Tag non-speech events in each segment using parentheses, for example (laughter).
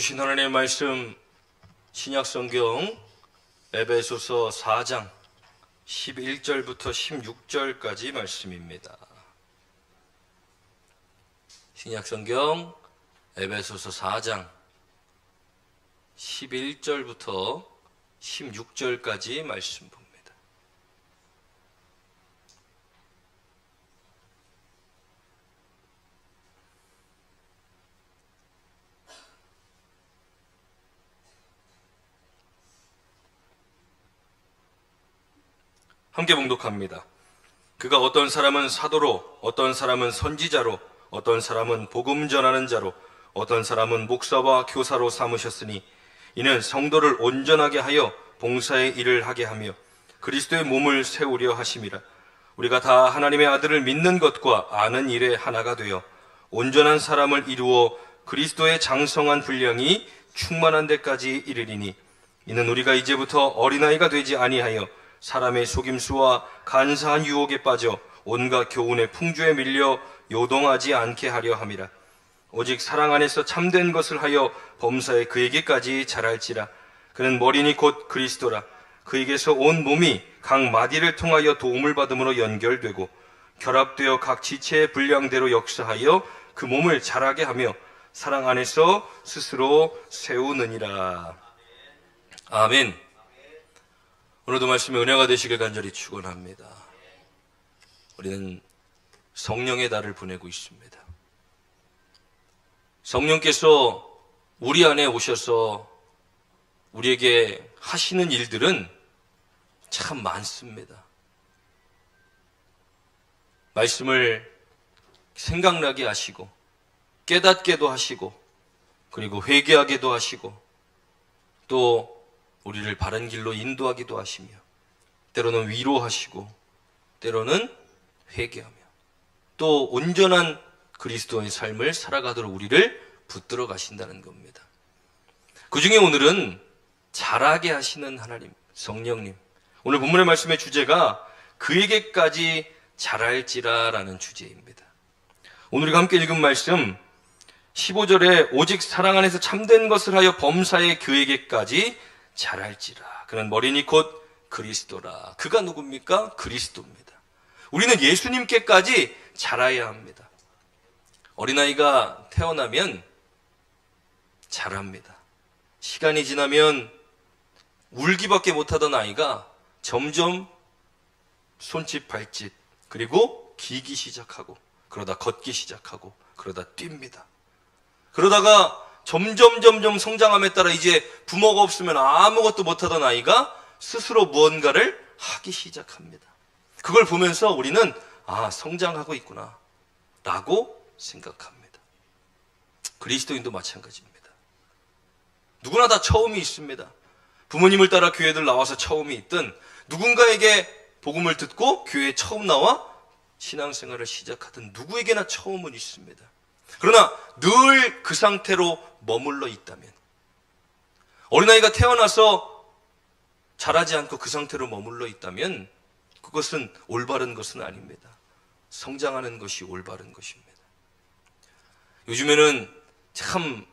주신 하나님의 말씀 신약 성경 에베소서 4장 11절부터 16절까지 말씀입니다. 신약 성경 에베소서 4장 11절부터 16절까지 말씀 봅니다. 함께 봉독합니다. 그가 어떤 사람은 사도로, 어떤 사람은 선지자로, 어떤 사람은 복음 전하는 자로, 어떤 사람은 목사와 교사로 삼으셨으니 이는 성도를 온전하게 하여 봉사의 일을 하게 하며 그리스도의 몸을 세우려 하심이라. 우리가 다 하나님의 아들을 믿는 것과 아는 일에 하나가 되어 온전한 사람을 이루어 그리스도의 장성한 분량이 충만한 데까지 이르리니 이는 우리가 이제부터 어린아이가 되지 아니하여 사람의 속임수와 간사한 유혹에 빠져 온갖 교훈의 풍조에 밀려 요동하지 않게 하려 함이라. 오직 사랑 안에서 참된 것을 하여 범사에 그에게까지 자랄지라. 그는 머리니 곧 그리스도라. 그에게서 온 몸이 각 마디를 통하여 도움을 받음으로 연결되고 결합되어 각 지체의 분량대로 역사하여 그 몸을 자라게 하며 사랑 안에서 스스로 세우느니라. 아멘. 오늘도 말씀에 은혜가 되시길 간절히 축원합니다. 우리는 성령의 달을 보내고 있습니다. 성령께서 우리 안에 오셔서 우리에게 하시는 일들은 참 많습니다. 말씀을 생각나게 하시고 깨닫게도 하시고 그리고 회개하게도 하시고 또 우리를 바른 길로 인도하기도 하시며 때로는 위로하시고 때로는 회개하며 또 온전한 그리스도의 삶을 살아가도록 우리를 붙들어 가신다는 겁니다. 그 중에 오늘은 잘하게 하시는 하나님, 성령님. 오늘 본문의 말씀의 주제가 그에게까지 잘할지라라는 주제입니다. 오늘 함께 읽은 말씀 15절에 오직 사랑 안에서 참된 것을 하여 범사의 그에게까지 잘할지라. 그는 머리니 곧 그리스도라. 그가 누굽니까? 그리스도입니다. 우리는 예수님께까지 자라야 합니다. 어린아이가 태어나면 자랍니다. 시간이 지나면 울기밖에 못하던 아이가 점점 손짓, 발짓, 그리고 기기 시작하고, 그러다 걷기 시작하고, 그러다 뜁니다. 그러다가 점점 점점 성장함에 따라 이제 부모가 없으면 아무것도 못하던 아이가 스스로 무언가를 하기 시작합니다. 그걸 보면서 우리는 아, 성장하고 있구나. 라고 생각합니다. 그리스도인도 마찬가지입니다. 누구나 다 처음이 있습니다. 부모님을 따라 교회들 나와서 처음이 있든 누군가에게 복음을 듣고 교회에 처음 나와 신앙생활을 시작하든 누구에게나 처음은 있습니다. 그러나 늘 그 상태로 머물러 있다면 어린아이가 태어나서 자라지 않고 그 상태로 머물러 있다면 그것은 올바른 것은 아닙니다. 성장하는 것이 올바른 것입니다. 요즘에는 참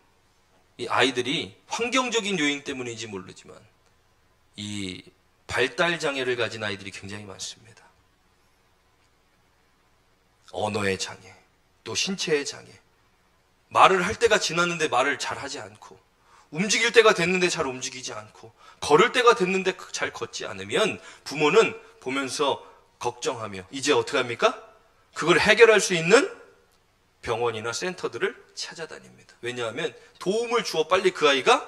이 아이들이 환경적인 요인 때문인지 모르지만 이 발달 장애를 가진 아이들이 굉장히 많습니다. 언어의 장애, 또 신체의 장애. 말을 할 때가 지났는데 말을 잘 하지 않고, 움직일 때가 됐는데 잘 움직이지 않고, 걸을 때가 됐는데 잘 걷지 않으면 부모는 보면서 걱정하며, 이제 어떻게 합니까? 그걸 해결할 수 있는 병원이나 센터들을 찾아다닙니다. 왜냐하면 도움을 주어 빨리 그 아이가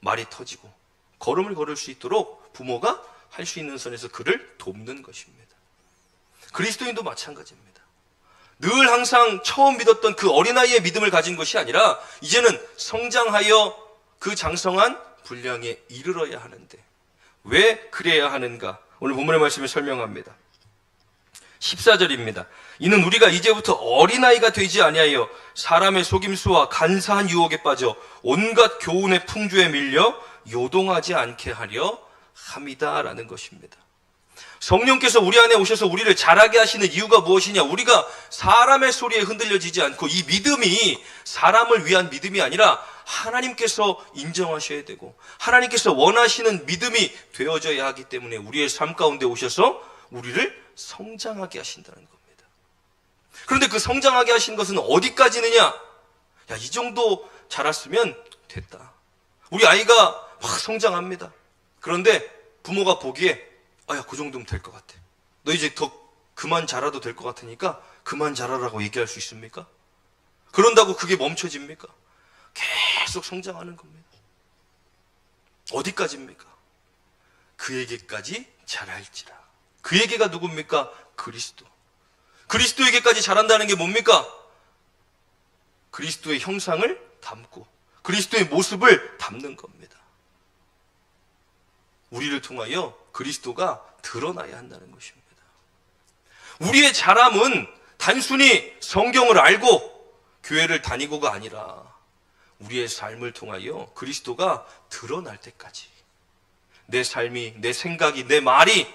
말이 터지고 걸음을 걸을 수 있도록 부모가 할 수 있는 선에서 그를 돕는 것입니다. 그리스도인도 마찬가지입니다. 늘 항상 처음 믿었던 그 어린아이의 믿음을 가진 것이 아니라 이제는 성장하여 그 장성한 분량에 이르러야 하는데 왜 그래야 하는가? 오늘 본문의 말씀을 설명합니다. 14절입니다. 이는 우리가 이제부터 어린아이가 되지 아니하여 사람의 속임수와 간사한 유혹에 빠져 온갖 교훈의 풍조에 밀려 요동하지 않게 하려 함이다라는 것입니다. 성령께서 우리 안에 오셔서 우리를 자라게 하시는 이유가 무엇이냐? 우리가 사람의 소리에 흔들려지지 않고 이 믿음이 사람을 위한 믿음이 아니라 하나님께서 인정하셔야 되고 하나님께서 원하시는 믿음이 되어져야 하기 때문에 우리의 삶 가운데 오셔서 우리를 성장하게 하신다는 겁니다. 그런데 그 성장하게 하신 것은 어디까지느냐? 야, 이 정도 자랐으면 됐다. 우리 아이가 막 성장합니다. 그런데 부모가 보기에 아, 야, 그 정도면 될 것 같아. 너 이제 더 그만 자라도 될 것 같으니까 그만 자라라고 얘기할 수 있습니까? 그런다고 그게 멈춰집니까? 계속 성장하는 겁니다. 어디까지입니까? 그에게까지 자랄지라. 그에게가 누굽니까? 그리스도. 그리스도에게까지 자란다는 게 뭡니까? 그리스도의 형상을 담고 그리스도의 모습을 담는 겁니다. 우리를 통하여 그리스도가 드러나야 한다는 것입니다. 우리의 자람은 단순히 성경을 알고 교회를 다니고가 아니라 우리의 삶을 통하여 그리스도가 드러날 때까지 내 삶이, 내 생각이, 내 말이,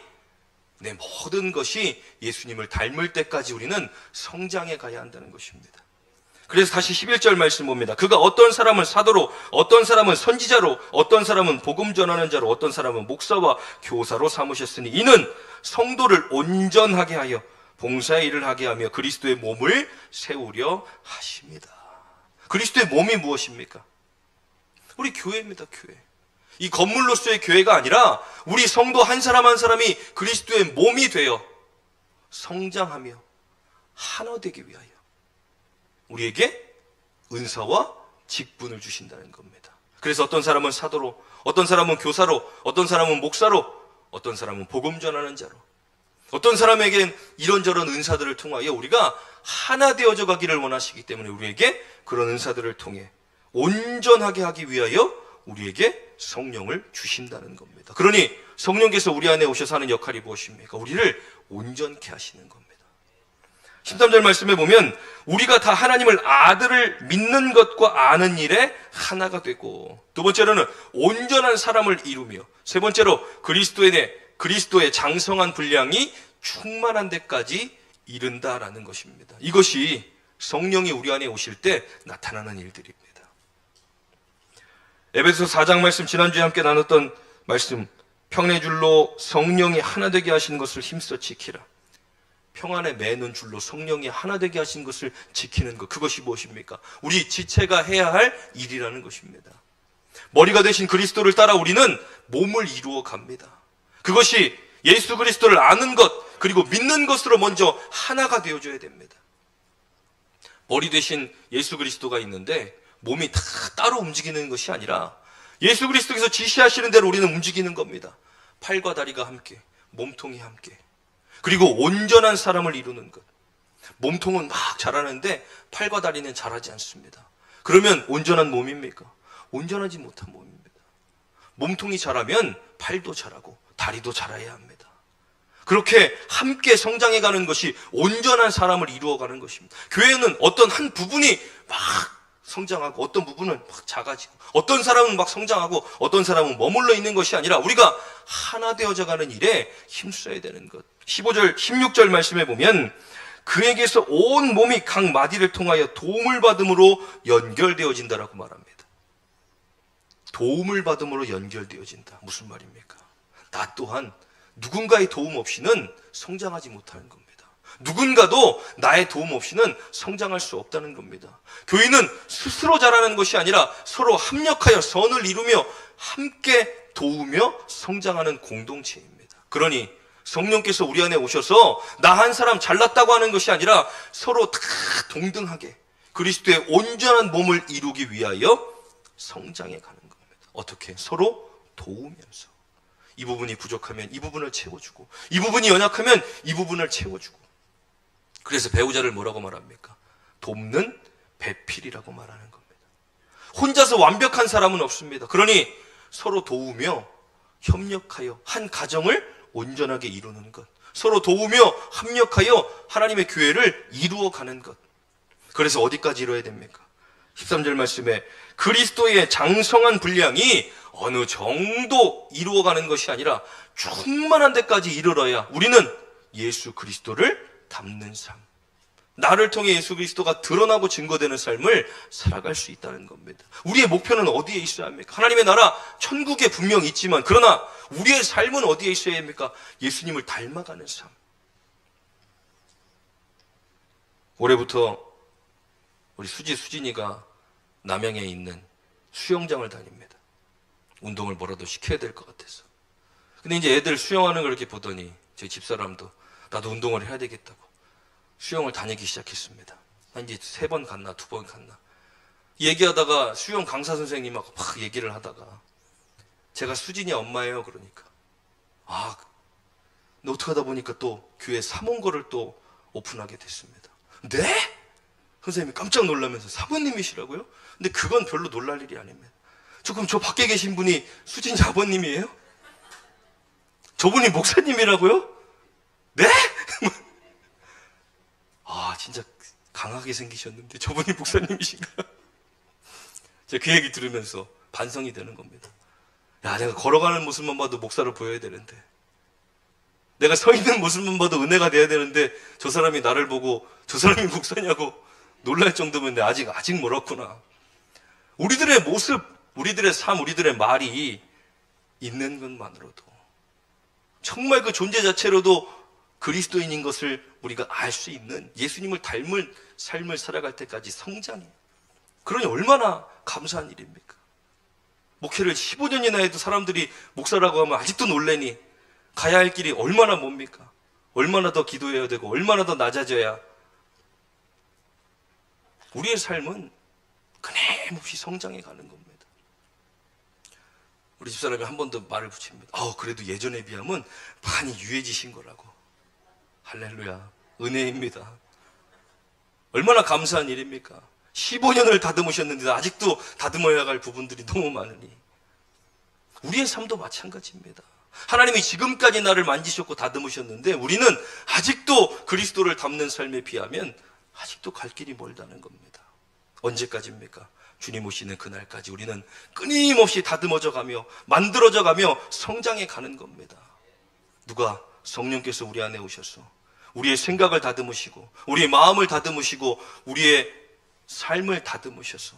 내 모든 것이 예수님을 닮을 때까지 우리는 성장해 가야 한다는 것입니다. 그래서 다시 11절 말씀 봅니다. 그가 어떤 사람은 사도로, 어떤 사람은 선지자로, 어떤 사람은 복음 전하는 자로, 어떤 사람은 목사와 교사로 삼으셨으니 이는 성도를 온전하게 하여 봉사의 일을 하게 하며 그리스도의 몸을 세우려 하십니다. 그리스도의 몸이 무엇입니까? 우리 교회입니다, 교회. 이 건물로서의 교회가 아니라 우리 성도 한 사람 한 사람이 그리스도의 몸이 되어 성장하며 하나 되기 위하여 우리에게 은사와 직분을 주신다는 겁니다. 그래서 어떤 사람은 사도로, 어떤 사람은 교사로, 어떤 사람은 목사로, 어떤 사람은 복음 전하는 자로, 어떤 사람에겐 이런저런 은사들을 통하여 우리가 하나 되어져 가기를 원하시기 때문에 우리에게 그런 은사들을 통해 온전하게 하기 위하여 우리에게 성령을 주신다는 겁니다. 그러니 성령께서 우리 안에 오셔서 하는 역할이 무엇입니까? 우리를 온전케 하시는 겁니다. 13절 말씀에 보면 우리가 다 하나님을 아들을 믿는 것과 아는 일에 하나가 되고 두 번째로는 온전한 사람을 이루며 세 번째로 그리스도의 그리스도의 장성한 분량이 충만한 데까지 이른다라는 것입니다. 이것이 성령이 우리 안에 오실 때 나타나는 일들입니다. 에베소 4장 말씀 지난주에 함께 나눴던 말씀 평내줄로 성령이 하나 되게 하시는 것을 힘써 지키라. 평안에 매는 줄로 성령이 하나 되게 하신 것을 지키는 것 그것이 무엇입니까? 우리 지체가 해야 할 일이라는 것입니다. 머리가 되신 그리스도를 따라 우리는 몸을 이루어 갑니다. 그것이 예수 그리스도를 아는 것 그리고 믿는 것으로 먼저 하나가 되어 줘야 됩니다. 머리 대신 예수 그리스도가 있는데 몸이 다 따로 움직이는 것이 아니라 예수 그리스도께서 지시하시는 대로 우리는 움직이는 겁니다. 팔과 다리가 함께, 몸통이 함께. 그리고 온전한 사람을 이루는 것. 몸통은 막 자라는데 팔과 다리는 자라지 않습니다. 그러면 온전한 몸입니까? 온전하지 못한 몸입니다. 몸통이 자라면 팔도 자라고 다리도 자라야 합니다. 그렇게 함께 성장해가는 것이 온전한 사람을 이루어가는 것입니다. 교회는 어떤 한 부분이 막 성장하고 어떤 부분은 막 작아지고 어떤 사람은 막 성장하고 어떤 사람은 머물러 있는 것이 아니라 우리가 하나 되어져 가는 일에 힘써야 되는 것. 15절, 16절 말씀에 보면 그에게서 온 몸이 각 마디를 통하여 도움을 받음으로 연결되어진다라고 말합니다. 도움을 받음으로 연결되어진다. 무슨 말입니까? 나 또한 누군가의 도움 없이는 성장하지 못하는 겁니다. 누군가도 나의 도움 없이는 성장할 수 없다는 겁니다. 교인은 스스로 자라는 것이 아니라 서로 합력하여 선을 이루며 함께 도우며 성장하는 공동체입니다. 그러니 성령께서 우리 안에 오셔서 나 한 사람 잘났다고 하는 것이 아니라 서로 다 동등하게 그리스도의 온전한 몸을 이루기 위하여 성장해 가는 겁니다. 어떻게? 서로 도우면서. 이 부분이 부족하면 이 부분을 채워주고, 이 부분이 연약하면 이 부분을 채워주고. 그래서 배우자를 뭐라고 말합니까? 돕는 배필이라고 말하는 겁니다. 혼자서 완벽한 사람은 없습니다. 그러니 서로 도우며 협력하여 한 가정을 온전하게 이루는 것. 서로 도우며 합력하여 하나님의 교회를 이루어 가는 것. 그래서 어디까지 이루어야 됩니까? 13절 말씀에 그리스도의 장성한 분량이 어느 정도 이루어가는 것이 아니라 충만한 데까지 이르러야 우리는 예수 그리스도를 닮는 삶. 나를 통해 예수 그리스도가 드러나고 증거되는 삶을 살아갈 수 있다는 겁니다. 우리의 목표는 어디에 있어야 합니까? 하나님의 나라 천국에 분명 있지만 그러나 우리의 삶은 어디에 있어야 합니까? 예수님을 닮아가는 삶. 올해부터 우리 수지 수진이가 남양에 있는 수영장을 다닙니다. 운동을 뭐라도 시켜야 될 것 같아서. 근데 이제 애들 수영하는 걸 이렇게 보더니 저희 집사람도 나도 운동을 해야 되겠다고 수영을 다니기 시작했습니다. 한 이제 세 번 갔나 두 번 갔나. 얘기하다가 수영 강사 선생님하고 막 얘기를 하다가 제가 수진이 엄마예요 그러니까 아 근데 어떻게 하다 보니까 또 교회 사몽거를 또 오픈하게 됐습니다. 네? 선생님이 깜짝 놀라면서 사모님이시라고요? 근데 그건 별로 놀랄 일이 아닙니다. 조금 저 밖에 계신 분이 수진이 아버님이에요? 저분이 목사님이라고요? 네? (laughs) 아, 진짜 강하게 생기셨는데 저분이 목사님이신가? (laughs) 제가 그 얘기 들으면서 반성이 되는 겁니다. 야, 내가 걸어가는 모습만 봐도 목사로 보여야 되는데. 내가 서 있는 모습만 봐도 은혜가 돼야 되는데 저 사람이 나를 보고 저 사람이 (laughs) 목사냐고 놀랄 정도면 내 아직 아직 멀었구나. 우리들의 모습, 우리들의 삶, 우리들의 말이 있는 것만으로도 정말 그 존재 자체로도 그리스도인인 것을 우리가 알 수 있는 예수님을 닮을 삶을 살아갈 때까지 성장이 그러니 얼마나 감사한 일입니까? 목회를 15년이나 해도 사람들이 목사라고 하면 아직도 놀래니 가야 할 길이 얼마나 멉니까? 얼마나 더 기도해야 되고 얼마나 더 낮아져야 우리의 삶은 끊임없이 성장해 가는 겁니다. 우리 집사람이 한 번 더 말을 붙입니다. 어, 그래도 예전에 비하면 많이 유해지신 거라고. 할렐루야. 은혜입니다. 얼마나 감사한 일입니까? 15년을 다듬으셨는데 아직도 다듬어야 할 부분들이 너무 많으니. 우리의 삶도 마찬가지입니다. 하나님이 지금까지 나를 만지셨고 다듬으셨는데 우리는 아직도 그리스도를 닮는 삶에 비하면 아직도 갈 길이 멀다는 겁니다. 언제까지입니까? 주님 오시는 그날까지 우리는 끊임없이 다듬어져 가며 만들어져 가며 성장해 가는 겁니다. 누가 성령께서 우리 안에 오셔서 우리의 생각을 다듬으시고 우리의 마음을 다듬으시고 우리의 삶을 다듬으셔서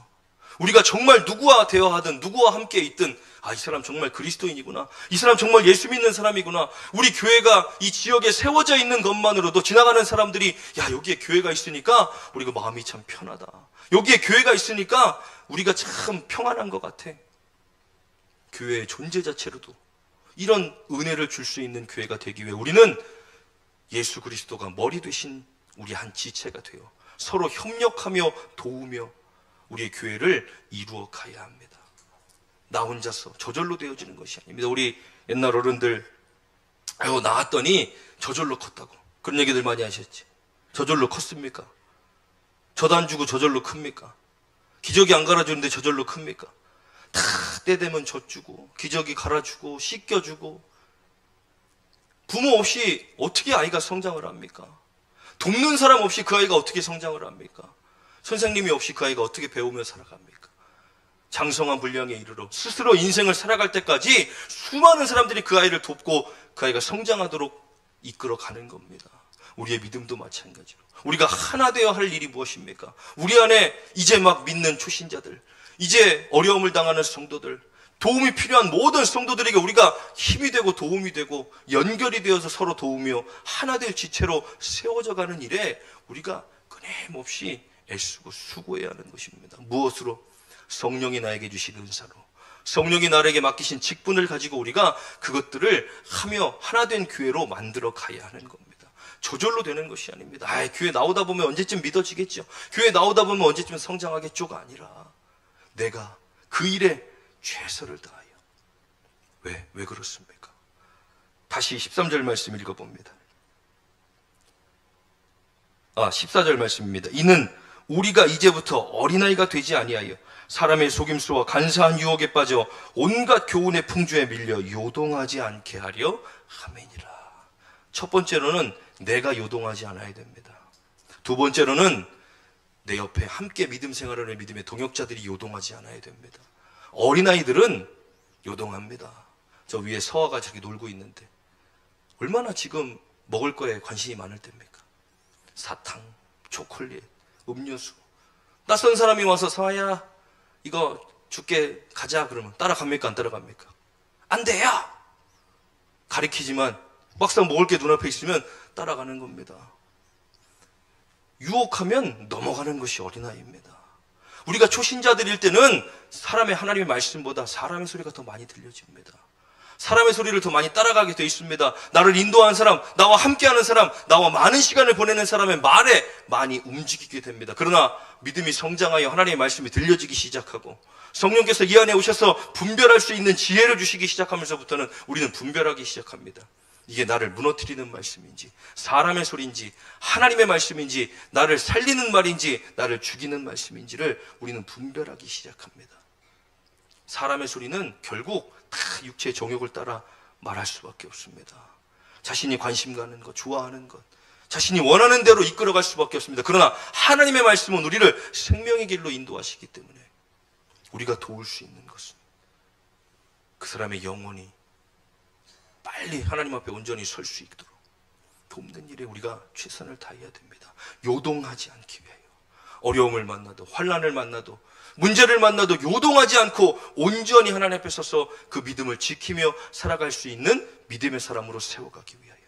우리가 정말 누구와 대화하든 누구와 함께 있든 아, 이 사람 정말 그리스도인이구나. 이 사람 정말 예수 믿는 사람이구나. 우리 교회가 이 지역에 세워져 있는 것만으로도 지나가는 사람들이 야, 여기에 교회가 있으니까 우리가 마음이 참 편하다. 여기에 교회가 있으니까 우리가 참 평안한 것 같아. 교회의 존재 자체로도 이런 은혜를 줄 수 있는 교회가 되기 위해 우리는 예수 그리스도가 머리 되신 우리 한 지체가 되어 서로 협력하며 도우며 우리의 교회를 이루어 가야 합니다. 나 혼자서 저절로 되어지는 것이 아닙니다. 우리 옛날 어른들 아유 나왔더니 저절로 컸다고 그런 얘기들 많이 하셨지. 저절로 컸습니까? 안 주고 저절로 큽니까? 기저귀 안 갈아주는데 저절로 큽니까? 다 때 되면 젖주고 기저귀 갈아주고 씻겨주고 부모 없이 어떻게 아이가 성장을 합니까? 돕는 사람 없이 그 아이가 어떻게 성장을 합니까? 선생님이 없이 그 아이가 어떻게 배우며 살아갑니까? 장성한 분량에 이르러 스스로 인생을 살아갈 때까지 수많은 사람들이 그 아이를 돕고 그 아이가 성장하도록 이끌어 가는 겁니다. 우리의 믿음도 마찬가지로. 우리가 하나 되어 할 일이 무엇입니까? 우리 안에 이제 막 믿는 초신자들, 이제 어려움을 당하는 성도들, 도움이 필요한 모든 성도들에게 우리가 힘이 되고 도움이 되고 연결이 되어서 서로 도우며 하나 될 지체로 세워져 가는 일에 우리가 끊임없이 애쓰고 수고해야 하는 것입니다. 무엇으로? 성령이 나에게 주신 은사로. 성령이 나에게 맡기신 직분을 가지고 우리가 그것들을 하며 하나 된 교회로 만들어 가야 하는 겁니다. 저절로 되는 것이 아닙니다. 아, 교회 나오다 보면 언제쯤 믿어지겠죠. 교회 나오다 보면 언제쯤 성장하겠죠가 아니라 내가 그 일에 최선을 다하여. 왜? 왜 그렇습니까? 다시 13절 말씀 읽어봅니다. 아, 14절 말씀입니다. 이는 우리가 이제부터 어린아이가 되지 아니하여 사람의 속임수와 간사한 유혹에 빠져 온갖 교훈의 풍조에 밀려 요동하지 않게 하려 함이니라. 첫 번째로는 내가 요동하지 않아야 됩니다. 두 번째로는 내 옆에 함께 믿음 생활하는 믿음의 동역자들이 요동하지 않아야 됩니다. 어린아이들은 요동합니다. 저 위에 서아가 저기 놀고 있는데 얼마나 지금 먹을 거에 관심이 많을 때입니까? 사탕, 초콜릿, 음료수. 낯선 사람이 와서 서아야 이거 줄게 가자 그러면 따라갑니까 안 따라갑니까? 안 돼요. 가리키지만 막상 먹을 게 눈앞에 있으면 따라가는 겁니다. 유혹하면 넘어가는 것이 어린아이입니다. 우리가 초신자들일 때는 사람의 하나님의 말씀보다 사람의 소리가 더 많이 들려집니다. 사람의 소리를 더 많이 따라가게 돼 있습니다. 나를 인도하는 사람, 나와 함께하는 사람, 나와 많은 시간을 보내는 사람의 말에 많이 움직이게 됩니다. 그러나 믿음이 성장하여 하나님의 말씀이 들려지기 시작하고 성령께서 이 안에 오셔서 분별할 수 있는 지혜를 주시기 시작하면서부터는 우리는 분별하기 시작합니다. 이게 나를 무너뜨리는 말씀인지, 사람의 소리인지, 하나님의 말씀인지, 나를 살리는 말인지, 나를 죽이는 말씀인지를 우리는 분별하기 시작합니다. 사람의 소리는 결국 다 육체의 정욕을 따라 말할 수밖에 없습니다. 자신이 관심 가는 것, 좋아하는 것, 자신이 원하는 대로 이끌어갈 수밖에 없습니다. 그러나 하나님의 말씀은 우리를 생명의 길로 인도하시기 때문에 우리가 도울 수 있는 것은 그 사람의 영혼이 빨리 하나님 앞에 온전히 설 수 있도록 돕는 일에 우리가 최선을 다해야 됩니다. 요동하지 않기 위하여 어려움을 만나도 환란을 만나도 문제를 만나도 요동하지 않고 온전히 하나님 앞에 서서 그 믿음을 지키며 살아갈 수 있는 믿음의 사람으로 세워가기 위하여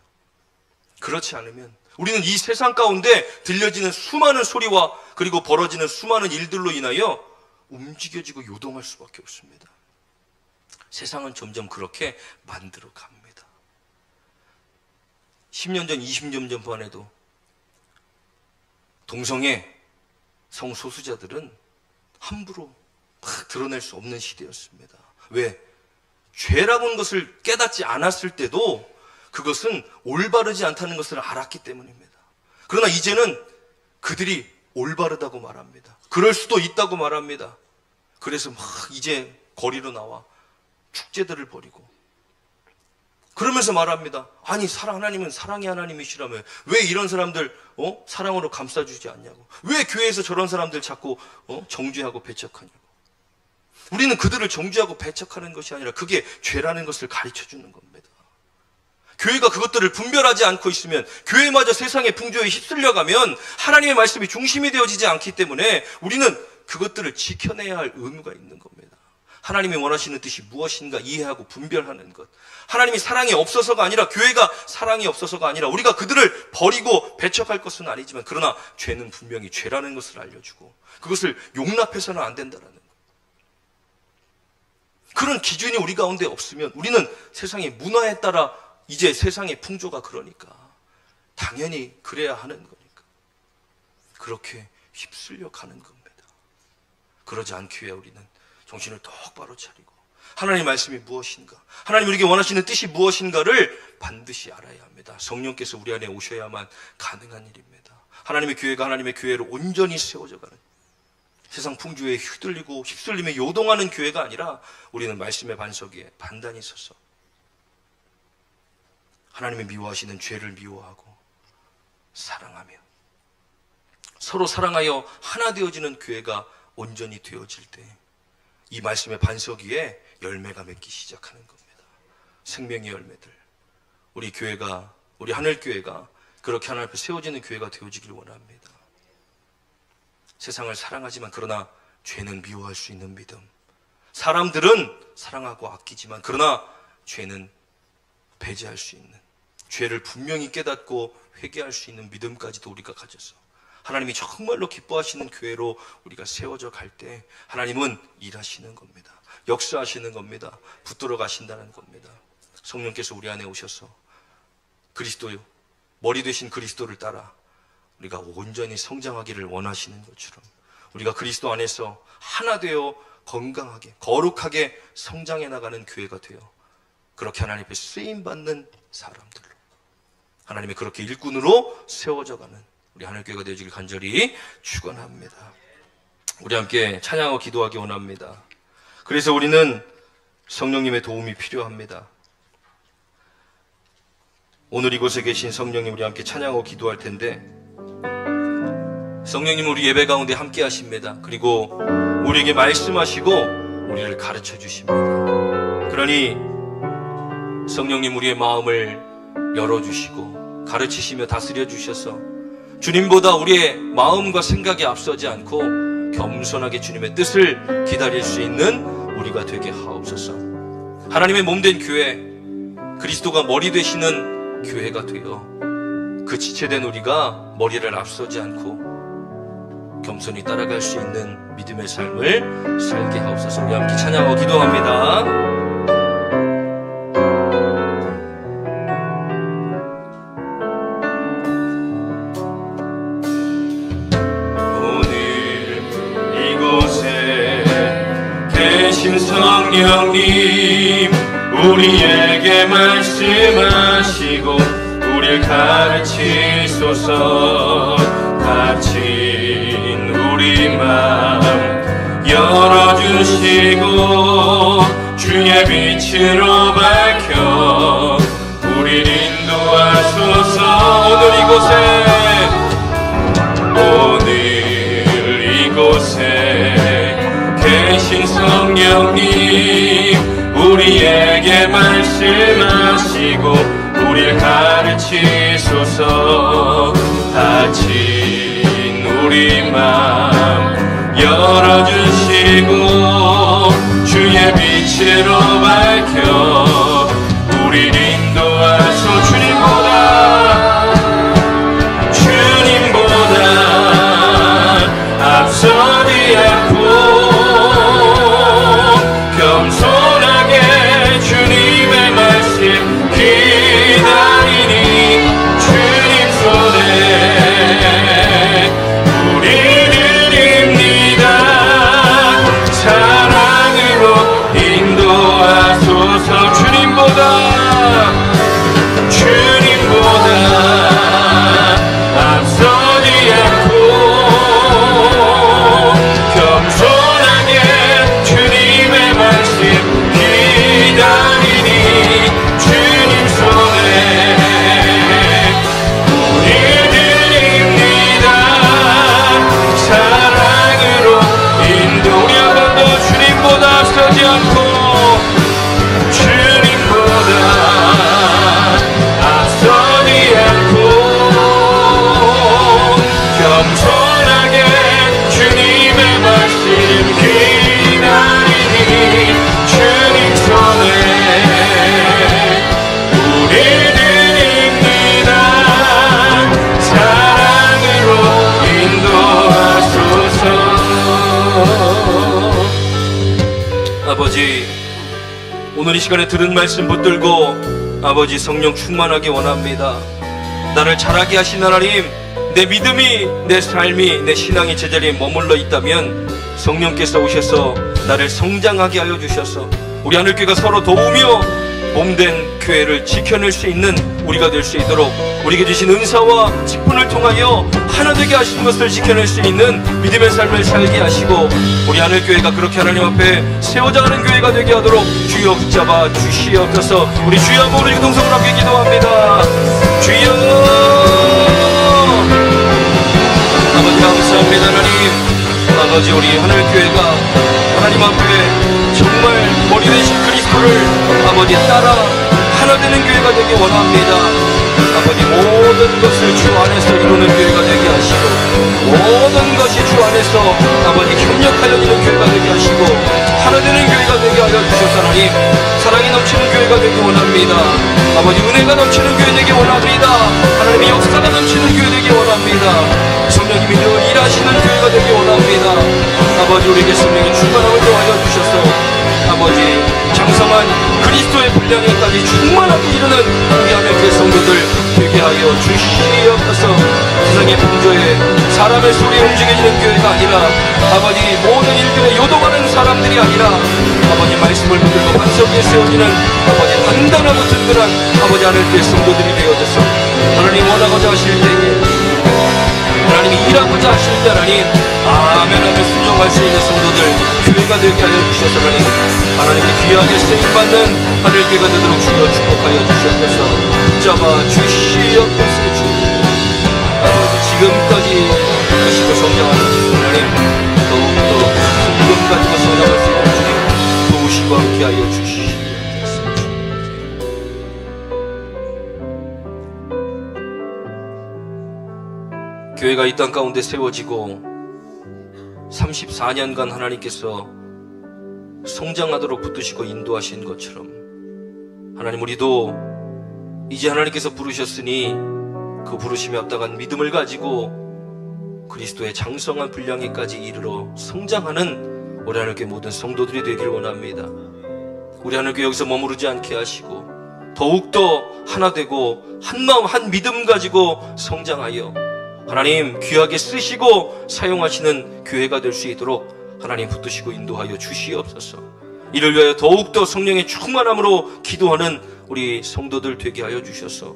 그렇지 않으면 우리는 이 세상 가운데 들려지는 수많은 소리와 그리고 벌어지는 수많은 일들로 인하여 움직여지고 요동할 수밖에 없습니다. 세상은 점점 그렇게 만들어 갑니다. 10년 전, 20년 전만 해도 동성애 성소수자들은 함부로 막 드러낼 수 없는 시대였습니다. 왜? 죄라고는 것을 깨닫지 않았을 때도 그것은 올바르지 않다는 것을 알았기 때문입니다. 그러나 이제는 그들이 올바르다고 말합니다. 그럴 수도 있다고 말합니다. 그래서 막 이제 거리로 나와 축제들을 벌이고 그러면서 말합니다. 아니 사랑 하나님은 사랑의 하나님이시라며 왜 이런 사람들 어? 사랑으로 감싸주지 않냐고 왜 교회에서 저런 사람들 자꾸 어? 정죄하고 배척하냐고 우리는 그들을 정죄하고 배척하는 것이 아니라 그게 죄라는 것을 가르쳐 주는 겁니다. 교회가 그것들을 분별하지 않고 있으면 교회마저 세상의 풍조에 휩쓸려가면 하나님의 말씀이 중심이 되어지지 않기 때문에 우리는 그것들을 지켜내야 할 의무가 있는 겁니다. 하나님이 원하시는 뜻이 무엇인가 이해하고 분별하는 것. 하나님이 사랑이 없어서가 아니라 교회가 사랑이 없어서가 아니라 우리가 그들을 버리고 배척할 것은 아니지만 그러나 죄는 분명히 죄라는 것을 알려주고 그것을 용납해서는 안 된다라는 것. 그런 기준이 우리 가운데 없으면 우리는 세상의 문화에 따라 이제 세상의 풍조가 그러니까 당연히 그래야 하는 거니까 그렇게 휩쓸려 가는 겁니다. 그러지 않기 위해 우리는 정신을 똑바로 차리고 하나님의 말씀이 무엇인가 하나님 우리에게 원하시는 뜻이 무엇인가를 반드시 알아야 합니다. 성령께서 우리 안에 오셔야만 가능한 일입니다. 하나님의 교회가 하나님의 교회로 온전히 세워져 가는 세상 풍조에 휘둘리고 휩쓸리며 요동하는 교회가 아니라 우리는 말씀의 반석 위에 반단히 서서 하나님의 미워하시는 죄를 미워하고 사랑하며 서로 사랑하여 하나 되어지는 교회가 온전히 되어질 때 이 말씀의 반석 위에 열매가 맺기 시작하는 겁니다. 생명의 열매들. 우리 교회가 우리 하늘 교회가 그렇게 하나님 앞에 세워지는 교회가 되어지길 원합니다. 세상을 사랑하지만 그러나 죄는 미워할 수 있는 믿음. 사람들은 사랑하고 아끼지만 그러나 죄는 배제할 수 있는 죄를 분명히 깨닫고 회개할 수 있는 믿음까지도 우리가 가져서 하나님이 정말로 기뻐하시는 교회로 우리가 세워져 갈 때 하나님은 일하시는 겁니다. 역사하시는 겁니다. 붙들어 가신다는 겁니다. 성령께서 우리 안에 오셔서 그리스도요 머리 되신 그리스도를 따라 우리가 온전히 성장하기를 원하시는 것처럼 우리가 그리스도 안에서 하나 되어 건강하게 거룩하게 성장해 나가는 교회가 되어 그렇게 하나님 앞에 쓰임 받는 사람들로 하나님의 그렇게 일꾼으로 세워져 가는 우리 하늘교회가 되어지길 간절히 축원합니다. 우리 함께 찬양하고 기도하기 원합니다. 그래서 우리는 성령님의 도움이 필요합니다. 오늘 이곳에 계신 성령님 우리 함께 찬양하고 기도할 텐데 성령님 우리 예배 가운데 함께 하십니다. 그리고 우리에게 말씀하시고 우리를 가르쳐 주십니다. 그러니 성령님 우리의 마음을 열어주시고 가르치시며 다스려 주셔서 주님보다 우리의 마음과 생각이 앞서지 않고 겸손하게 주님의 뜻을 기다릴 수 있는 우리가 되게 하옵소서. 하나님의 몸 된 교회, 그리스도가 머리 되시는 교회가 되어 그 지체된 우리가 머리를 앞서지 않고 겸손히 따라갈 수 있는 믿음의 삶을 살게 하옵소서. 우리 함께 찬양하고 기도합니다. 성령님 우리에게 말씀하시고 우리를 가르치소서. 닫힌 우리 마음 열어주시고 주의 빛으로 밝혀 우리를 인도하소서. 오늘 이곳에 성령님 우리에게 말씀하시고 우리를 가르치소서. 다친 우리 마음 열 시간에 들은 말씀 붙들고 아버지 성령 충만하게 원합니다. 나를 자라게 하신 하나님, 내 믿음이, 내 삶이, 내 신앙이 제자리에 머물러 있다면 성령께서 오셔서 나를 성장하게 하여 주셔서 우리 하늘교회가 서로 도우며 몸된 교회를 지켜낼 수 있는 우리가 될 수 있도록 우리에게 주신 은사와 직분을 통하여 하나 되게 하시는 것을 지켜낼 수 있는 믿음의 삶을 살게 하시고 우리 하늘교회가 그렇게 하나님 앞에 세워져가는 교회가 되게 하도록 주여 붙잡아 주시옵소서. 우리 주여 한번 우리 동성으로 함께 기도합니다. 주여! 아버지 감사합니다 하나님. 아버지 우리 하늘교회가 하나님 앞에 정말 머리 되신 그리스도를 아버지 따라 하나 되는 교회가 되기 원합니다. 아버지 모든 것을 주 안에서 이루는 교회가 되게 하시고 모든 것이 주 안에서 아버지 협력하여 이루는 교회가 되게 하시고 하나 되는 교회가 되게 하여 주셔서 하나님 사랑이 넘치는 교회가 되기 원합니다. 아버지 은혜가 넘치는 교회 되기 원합니다. 하나님의 역사가 넘치는 교회 되기 원합니다. 성령님이 늘 일하시는 교회가 되기 원합니다. 아버지 우리에게 성령의 충만함을 더하여 주셔서 아버지 장성한 그리스도의 분량에까지 충만하게 이르는 우리 하나님의 성도들 되게 하여 주시옵소서. 세상의 풍조에 사람의 소리에 움직여지는 교회가 아니라 아버지 모든 일들에 요동하는 사람들이 아니라 아버지 말씀을 붙들고 반석 위에 세워지는 아버지 단단하고 든든한 아버지 하나님의 성도들이 되어져서 하나님 원하고자 하실 때에 일하고자 하실 때 하나님 아멘 하며 순종할 수 있는 성도들 교회가 되게 하여 주셔서 하나님 하나님께 귀하게 세임받는 하늘교회가 되도록 주여 축복하여 주시옵소서. 잡아 주시옵소서 주님. 지금까지 하시고 성장하는 하나님 더욱더 지금까지도 성장할 수 있는 주님 도우시고 함께하여 주시옵소서 교회가 이 땅 가운데 세워지고 34년간 하나님께서 성장하도록 붙드시고 인도하신 것처럼 하나님 우리도 이제 하나님께서 부르셨으니 그 부르심에 합당한 믿음을 가지고 그리스도의 장성한 분량에까지 이르러 성장하는 우리 하나님께 모든 성도들이 되기를 원합니다. 우리 하나님께 여기서 머무르지 않게 하시고 더욱더 하나 되고 한 마음 한 믿음 가지고 성장하여 하나님 귀하게 쓰시고 사용하시는 교회가 될 수 있도록 하나님 붙드시고 인도하여 주시옵소서. 이를 위하여 더욱더 성령의 충만함으로 기도하는 우리 성도들 되게 하여 주셔서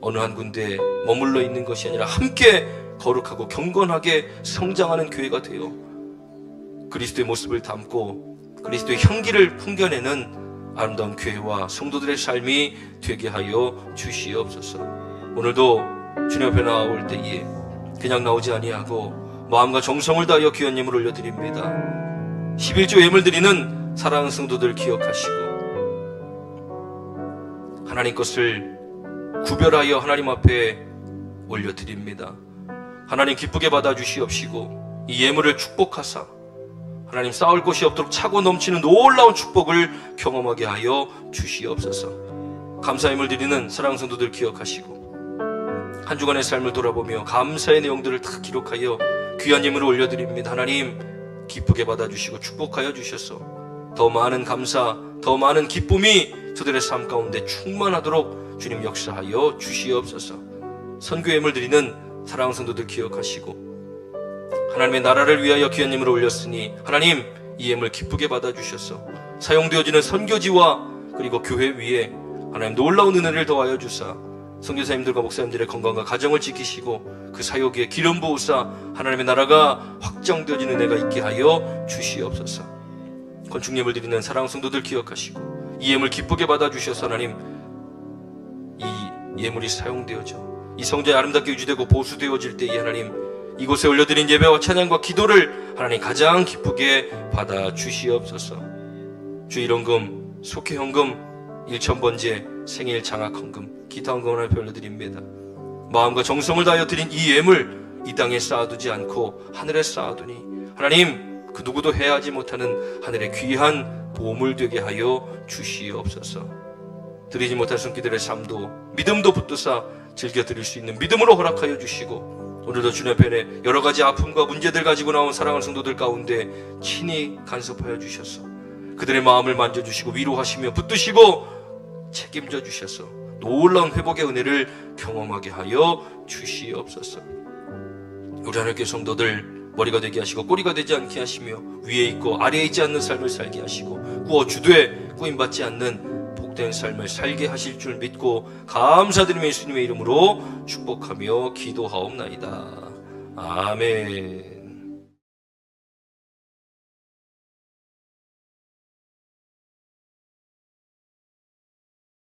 어느 한 군데 머물러 있는 것이 아니라 함께 거룩하고 경건하게 성장하는 교회가 되어 그리스도의 모습을 담고 그리스도의 향기를 풍겨내는 아름다운 교회와 성도들의 삶이 되게 하여 주시옵소서. 오늘도 주님 앞에 나올 때에 그냥 나오지 아니하고 마음과 정성을 다하여 귀한 예물 올려드립니다. 11조 예물 드리는 사랑하는 성도들 기억하시고 하나님 것을 구별하여 하나님 앞에 올려드립니다. 하나님 기쁘게 받아주시옵시고 이 예물을 축복하사 하나님 쌓을 곳이 없도록 차고 넘치는 놀라운 축복을 경험하게 하여 주시옵소서. 감사 예물 드리는 사랑하는 성도들 기억하시고 한 주간의 삶을 돌아보며 감사의 내용들을 다 기록하여 귀한 예물을 올려드립니다. 하나님 기쁘게 받아주시고 축복하여 주셔서 더 많은 감사, 더 많은 기쁨이 저들의 삶 가운데 충만하도록 주님 역사하여 주시옵소서. 선교 예물 드리는 사랑하는 성도들 기억하시고 하나님의 나라를 위하여 귀한 예물을 올렸으니 하나님 이 예물 기쁘게 받아주셔서 사용되어지는 선교지와 그리고 교회 위에 하나님 놀라운 은혜를 더하여 주사 선교사님들과 목사님들의 건강과 가정을 지키시고 그 사역에 기름 부으사 하나님의 나라가 확장되어지는 은혜가 있게 하여 주시옵소서. 건축 예물 드리는 사랑하는 성도들 기억하시고 이 예물 기쁘게 받아주셔서 하나님 이 예물이 사용되어져 이 성전이 아름답게 유지되고 보수되어질 때이 하나님 이곳에 올려드린 예배와 찬양과 기도를 하나님 가장 기쁘게 받아 주시옵소서. 주 일원금, 속회헌금, 일천번제, 생일 장학헌금, 기타 헌금을 하나 올려드립니다. 마음과 정성을 다하여 드린 이 예물 이 땅에 쌓아두지 않고 하늘에 쌓아두니 하나님 그 누구도 해하지 못하는 하늘의 귀한 보물 되게 하여 주시옵소서. 드리지 못할 손길들의 삶도 믿음도 붙드사 즐겨 드릴 수 있는 믿음으로 허락하여 주시고 오늘도 주님 앞에 여러 가지 아픔과 문제들 가지고 나온 사랑하는 성도들 가운데 친히 간섭하여 주셔서 그들의 마음을 만져주시고 위로하시며 붙드시고 책임져 주셔서 놀라운 회복의 은혜를 경험하게 하여 주시옵소서. 우리 하나님께 성도들 머리가 되게 하시고 꼬리가 되지 않게 하시며 위에 있고 아래에 있지 않는 삶을 살게 하시고 구워 주되 꾸임받지 않는 복된 삶을 살게 하실 줄 믿고 감사드리며 예수님의 이름으로 축복하며 기도하옵나이다. 아멘.